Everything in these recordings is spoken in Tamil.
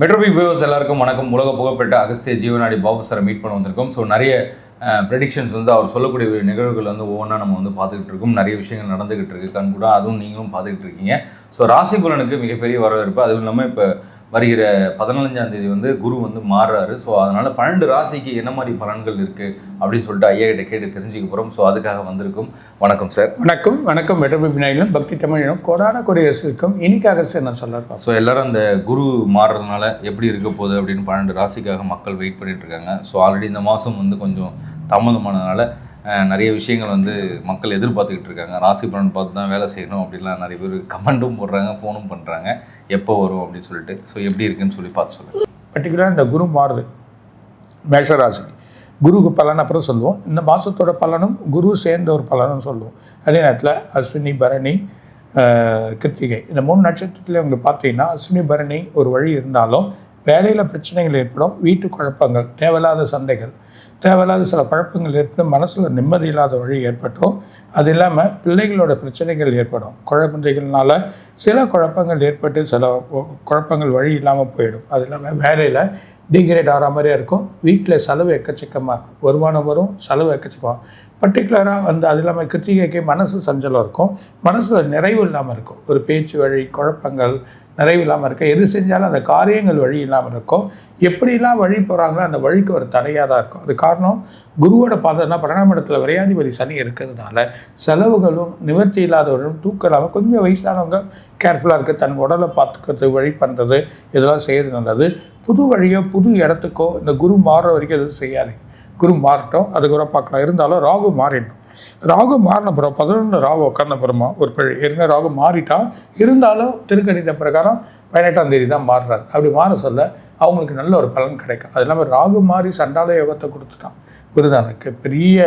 மெட்ரோபிக் வியூவர்ஸ் எல்லாருக்கும் வணக்கம். உலக புகழ்பெற்ற அகஸ்திய ஜீவனாடி பாபு சாரை மீட் பண்ண வந்திருக்கோம். ஸோ நிறைய ப்ரெடிக்ஷன்ஸ் வந்து அவர் சொல்லக்கூடிய நிகழ்வுகள் வந்து ஒவ்வொன்றா நம்ம வந்து பார்த்துக்கிட்டு இருக்கோம். நிறைய விஷயங்கள் நடந்துகிட்டு இருக்கு. கண் கூட அதுவும் நீங்களும் பார்த்துக்கிட்டு இருக்கீங்க. ஸோ ராசி புலனுக்கு மிகப்பெரிய வரவேற்பு. அதுவும் இல்லாமல் இப்போ வருகிற பதினஞ்சாம் தேதி வந்து குரு வந்து மாறுறாரு. ஸோ அதனால பன்னெண்டு ராசிக்கு என்ன மாதிரி பலன்கள் இருக்கு அப்படின்னு சொல்லிட்டு ஐயா கிட்ட கேட்டு தெரிஞ்சுக்க போகிறோம் ஸோ அதுக்காக வந்திருக்கும். வணக்கம் சார் வணக்கம் வணக்கம். மெட்ரோபிபினாயிலும் பக்தி தமிழிலும் கோடான கொடி ரசிக்கும் இனிக்காக சார் நான் சொல்ல ஸோ எல்லாரும் அந்த குரு மாறுறதுனால எப்படி இருக்க போகுது அப்படின்னு பன்னெண்டு ராசிக்காக மக்கள் வெயிட் பண்ணிட்டு இருக்காங்க. ஸோ ஆல்ரெடி இந்த மாதம் வந்து கொஞ்சம் தாமதமானதுனால நிறைய விஷயங்கள் வந்து மக்கள் எதிர்பார்த்துக்கிட்டு இருக்காங்க. ராசி பலன் பார்த்து தான் வேலை செய்யணும் அப்படின்லாம் நிறைய பேர் கமெண்ட்டும் போடுறாங்க ஃபோனும் பண்ணுறாங்க எப்போ வரும் அப்படின்னு சொல்லிட்டு. ஸோ எப்படி இருக்குன்னு சொல்லி பார்த்து சொல்லுங்கள் பர்டிகுலராக இந்த குரு மாறுது. மேஷராசிக்கு குருக்கு பலன் அப்புறம் சொல்லுவோம். இந்த மாதத்தோட பலனும் குரு சேர்ந்த ஒரு பலனும் சொல்லுவோம். அதே நேரத்தில் அஸ்வினி பரணி கிருத்திகை. இந்த மூணு நட்சத்திரத்தில் உங்களுக்கு பார்த்தீங்கன்னா அஸ்வினி பரணி ஒரு வழி இருந்தாலும் வேலையில் பிரச்சனைகள் ஏற்படும் வீட்டு குழப்பங்கள் தேவையில்லாத சண்டைகள் தேவையில்லாத சில குழப்பங்கள் ஏற்படும் மனசில் நிம்மதி இல்லாத வழி ஏற்பட்டும் அது இல்லாமல் பிள்ளைகளோட பிரச்சனைகள் ஏற்படும். குழந்தைகள்னால சில குழப்பங்கள் ஏற்பட்டு சில கு- குழப்பங்கள் வழி இல்லாமல் போயிடும். அது இல்லாமல் வேலையில் டிகிரேட் ஆகிற மாதிரியே இருக்கும். வீட்டில் செலவு எக்கச்சக்கமாக இருக்கும். வருமானம் வரும் செலவு எக்கச்சக்கமாக பர்டிகுலராக வந்து அது இல்லாமல் கிருத்திகைக்கு மனசு சஞ்சலம் இருக்கும். மனசில் நிறைவு இல்லாமல் இருக்கும். ஒரு பேச்சு வழி குழப்பங்கள் நிறைவு இல்லாமல் இருக்கும் எது செஞ்சாலும் அந்த காரியங்கள் வழி இல்லாமல் இருக்கும். எப்படிலாம் வழி போகிறாங்களோ அந்த வழிக்கு ஒரு தடையாக தான் இருக்கும். அது காரணம் குருவோட பாதம்னா பன்னெண்டாம் இடத்துல விரையாதிபதி சனி இருக்கிறதுனால செலவுகளும் நிவர்த்தி இல்லாதவர்களும் தூக்கம் இல்லாமல் கொஞ்சம் வயசானவங்க கேர்ஃபுல்லாக இருக்குது தன் உடலை பார்த்துக்கிறது வழி பண்ணுறது இதெல்லாம் செய்யறது நல்லது. புது வழியோ புது இடத்துக்கோ இந்த குரு மாறுற வரைக்கும் எதுவும் செய்யாதீங்க. குரு மாறட்டும் அதுக்கப்புறம் பார்க்கலாம். இருந்தாலும் ராகு மாறிடணும். ராகு மாறின பிறகு பதினொன்று ராகு உட்கார்ந்த பிறமா ஒரு பிழை. ஏற்கனவே ராகு மாறிட்டான் இருந்தாலும் திருக்கணித பிரகாரம் பதினெட்டாம் தேதி தான் மாறுறாரு. அப்படி மாற சொல்ல அவங்களுக்கு நல்ல ஒரு பலன் கிடைக்கும். அது இல்லாமல் ராகு மாறி சண்டால யோகத்தை கொடுத்துட்டான். குருதானுக்கு பெரிய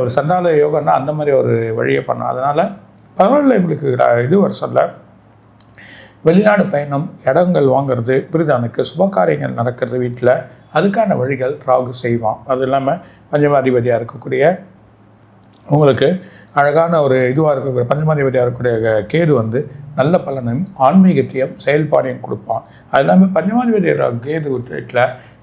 ஒரு சண்டால யோகம்னா அந்த மாதிரி ஒரு வழியை பண்ணோம் அதனால் பரவாயில்ல எங்களுக்கு இது வர சொல்ல. வெளிநாடு பயணம் இடங்கள் வாங்குறது பிரிதானுக்கு? சுபகாரியங்கள் நடக்கிறது வீட்டில் அதுக்கான வழிகள் ராகு செய்வான். அது இல்லாமல் பஞ்சமாதிபதியாக இருக்கக்கூடிய உங்களுக்கு அழகான ஒரு இதுவாக இருக்கக்கூடிய பஞ்சமாதிபதியாக இருக்கக்கூடிய கேது வந்து நல்ல பலனையும் ஆன்மீகத்தையும் செயல்பாடையும் கொடுப்பான். அது இல்லாமல் பஞ்சமாதிபதி கேது வீட்டில்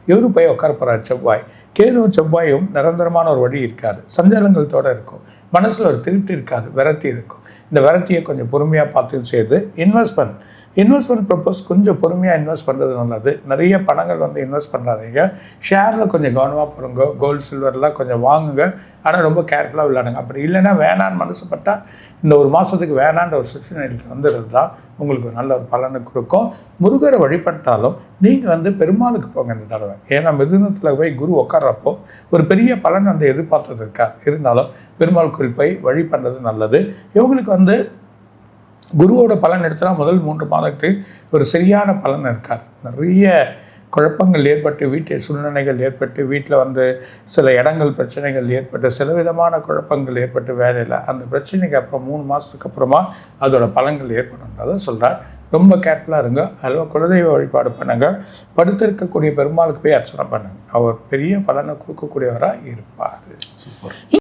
இவரு போய் உட்கார போகிறார் செவ்வாய். கேதுவும் செவ்வாயும் நிரந்தரமான ஒரு வழி இருக்காது. சஞ்சலங்களத்தோடு இருக்கும். மனசில் ஒரு திருப்தி இருக்காது. விரத்தி இருக்கும். இந்த விரத்தியை கொஞ்சம் பொறுமையாக பார்த்து செய்து இன்வெஸ்ட்மெண்ட் இன்வெஸ்ட்மெண்ட் ப்ரப்போஸ் கொஞ்சம் பொறுமையாக இன்வெஸ்ட் பண்ணுறது நல்லது. நிறைய பணங்கள் வந்து இன்வெஸ்ட் பண்ணுறாதீங்க ஷேரில் கொஞ்சம் கவனமாக போடுங்க. கோல்டு சில்வர்லாம் கொஞ்சம் வாங்குங்க. ஆனால் ரொம்ப கேர்ஃபுல்லாக விளையாடுங்க. அப்படி இல்லைன்னா வேணான்னு மனசுப்பட்டால் இந்த ஒரு மாதத்துக்கு வேணான்ற ஒரு சுச்சுவேஷனுக்கு வந்துடுறது தான் உங்களுக்கு ஒரு நல்ல ஒரு பலனை கொடுக்கும். முருகரை வழிபட்டாலும் நீங்கள் வந்து பெருமாளுக்கு போங்க இந்த தடவை. ஏன்னா மிதுனத்தில் போய் குரு உட்கார்றப்போ ஒரு பெரிய பலன் வந்து எதிர்பார்த்தது இருக்கா? இருந்தாலும் பெருமாள் கோயில் போய் வழி பண்ணுறது நல்லது. இவங்களுக்கு வந்து குருவோட பலன் எடுத்தால் முதல் மூன்று மாதத்துக்கு ஒரு சரியான பலன் இருக்கார். நிறைய குழப்பங்கள் ஏற்பட்டு வீட்டு சூழ்நிலைகள் ஏற்பட்டு வீட்டில் வந்து சில இடங்கள் பிரச்சனைகள் ஏற்பட்டு சில விதமான குழப்பங்கள் ஏற்பட்டு வேலையில். அந்த பிரச்சனைக்கு அப்புறம் மூணு மாதத்துக்கு அப்புறமா அதோட பலன்கள் ஏற்படுன்றதை சொல்கிறார் ரொம்ப கேர்ஃபுல்லாக இருங்க. அதில் குலதெய்வ வழிபாடு பண்ணுங்கள் படுத்திருக்கக்கூடிய பெருமாளுக்கு போய் அர்ச்சனை பண்ணுங்க. அவர் பெரிய பலனை கொடுக்கக்கூடியவராக இருப்பார். சூப்பர்.